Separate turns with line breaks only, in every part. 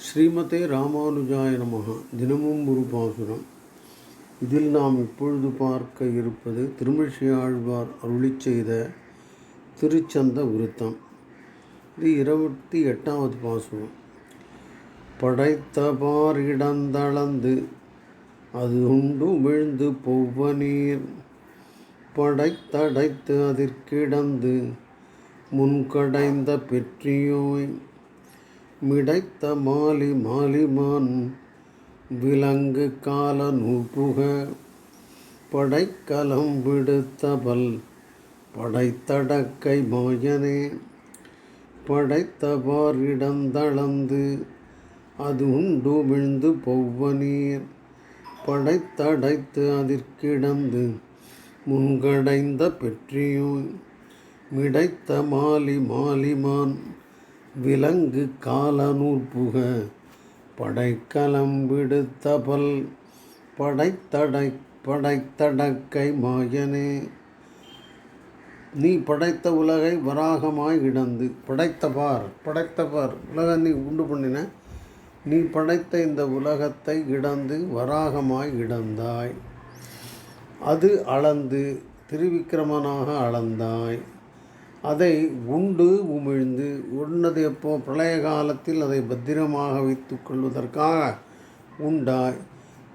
ஸ்ரீமதே ராமானுஜாய நமக. தினமும் ஒரு பாசுரம். இதில் நாம் இப்பொழுது பார்க்க இருப்பது திருமிழி ஆழ்வார் அருளிச் செய்த திருச்சந்த விருத்தம். இது இருபத்தி எட்டாவது பாசுரம். படைத்த பாரிடந்தளந்து அது உண்டு விழுந்து பொவ்வ நீர் படைத்தடைத்து அதற்கிடந்து முன்கடைந்த பெற்றியோய் மிடைத்த மாலி மாலிமான் விலங்கு கால நூப்புக. படைக்கலம் விடுத்தபல் படைத்தடக்கை மாயனே. படைத்தபார் இடந்தளந்து அது உண்டு விழுந்து பொவ்வநீர் படைத்தடைத்து அதிற்கிடந்து முன்கடைந்த பெற்றியும் மிடைத்த மாலி மாலிமான் விலங்கு காலநூல் புக படைக்கலம் விடுத்த பல் படைத்தடை படைத்தடக்கை மாயனே. நீ படைத்த உலகை வராகமாய் இடந்து படைத்த பார் படைத்த பார் உலக நீ உண்டு பண்ணின. நீ படைத்த இந்த உலகத்தை இடந்து வராகமாய் இடந்தாய் அது அளந்து திருவிக்கிரமனாக அளந்தாய். அதை உண்டு உமிழ்ந்து உண்ணது எப்போ பிரளய காலத்தில் அதை பத்திரமாக வைத்து கொள்வதற்காக உண்டாய்.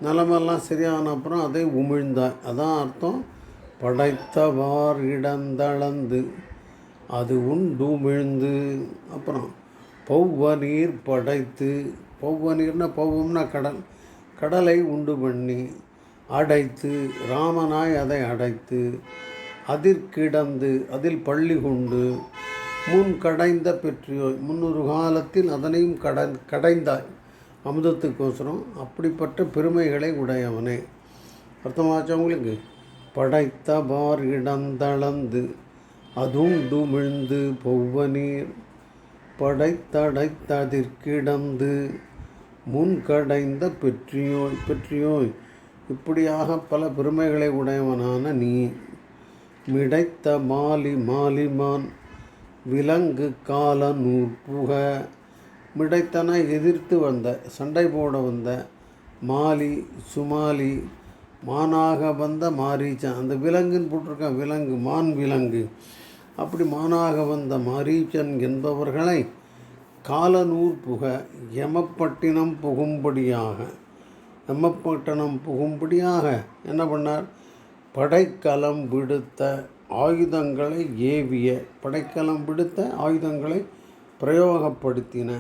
நிலமெல்லாம் சரியான அப்புறம் அதை உமிழ்ந்தாய். அதான் அர்த்தம். படைத்தவார் இடந்தளந்து அது உண்டு உமிழ்ந்து. அப்புறம் பௌவ நீர் படைத்து பௌவ நீர்னா பௌவம்னா கடல். கடலை உண்டு பண்ணி அடைத்து ராமனாய் அதை அடைத்து அதிர்கிடந்து அதில் பள்ளி கொண்டு முன் கடைந்த பெற்றியோய். முன்னொரு காலத்தில் அதனையும் கட கடைந்தாய். அமுதத்துக்கோசரம் அப்படிப்பட்ட பெருமைகளை உடையவனே. அர்த்தமாச்சா உங்களுக்கு படைத்த பார் இடந்தளந்து அதும் துமிழ்ந்து பொவ்வ நீர் படைத்தடைத்ததிர்கிடந்து முன் கடைந்த பெற்றியோய். பெற்றியோய் இப்படியாக பல பெருமைகளை உடையவனான நீ. மிடைத்த மாலி மாலிமான் விலங்கு கால நூற்புக மிடைத்தன எதிர்த்து வந்த சண்டை போட வந்த மாலி சுமாலி மானாக வந்த மாரீச்சன். அந்த விலங்குன்னு போட்டிருக்கான் விலங்கு மான் விலங்கு. அப்படி மானாக வந்த மாரீச்சன் என்பவர்களை காலநூர் புக யமப்பட்டினம் புகும்படியாக யமப்பட்டினம் புகும்படியாக என்ன பண்ணார்? படைக்கலம் விடுத்த ஆயுதங்களை ஏவிய படைக்கலம் விடுத்த ஆயுதங்களை பிரயோகப்படுத்தின.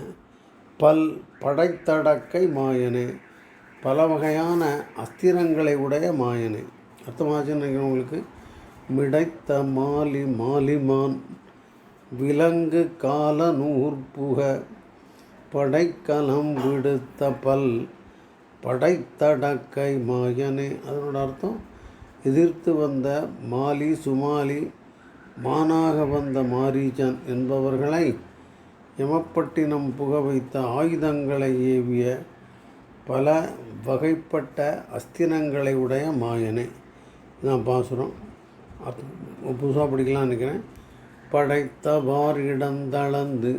பல் படைத்தடக்கை மாயனே பல வகையான அஸ்திரங்களை உடைய மாயனே. அர்த்தமாச்சு உங்களுக்கு மிடைத்த மாலி மாலிமான் விலங்கு கால நூற்புக படைக்கலம் விடுத்த பல் படைத்தடக்கை மாயனே. அதனோட அர்த்தம் எதிர்த்து வந்த மாலி சுமாலி மானாக வந்த மாரீஜன் என்பவர்களை யமப்பட்டினம் புக வைத்த ஆயுதங்களை ஏவிய பல வகைப்பட்ட அஸ்தினங்களை உடைய மாயனை. நான் பாசுகிறோம் புதுசாக படிக்கலாம்னு நினைக்கிறேன். படைத்த வார் இடந்தளந்து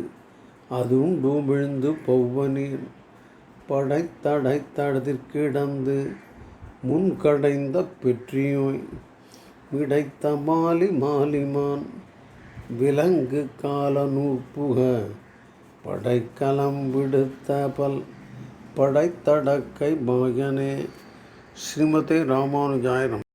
அதுவும் டூமிழ்ந்து பொவ்வனீர். படைத்தடைத்தடத்திற்கிடந்து முன்கடைந்த பெற்றியோய் விடைத்த மாலி மாலிமான் விலங்கு கால நூற்புக படைக்கலம் விடுத்த பல் படைத்தடக்கை பாயனே. ஸ்ரீமதி ராமானுஜாயிரம்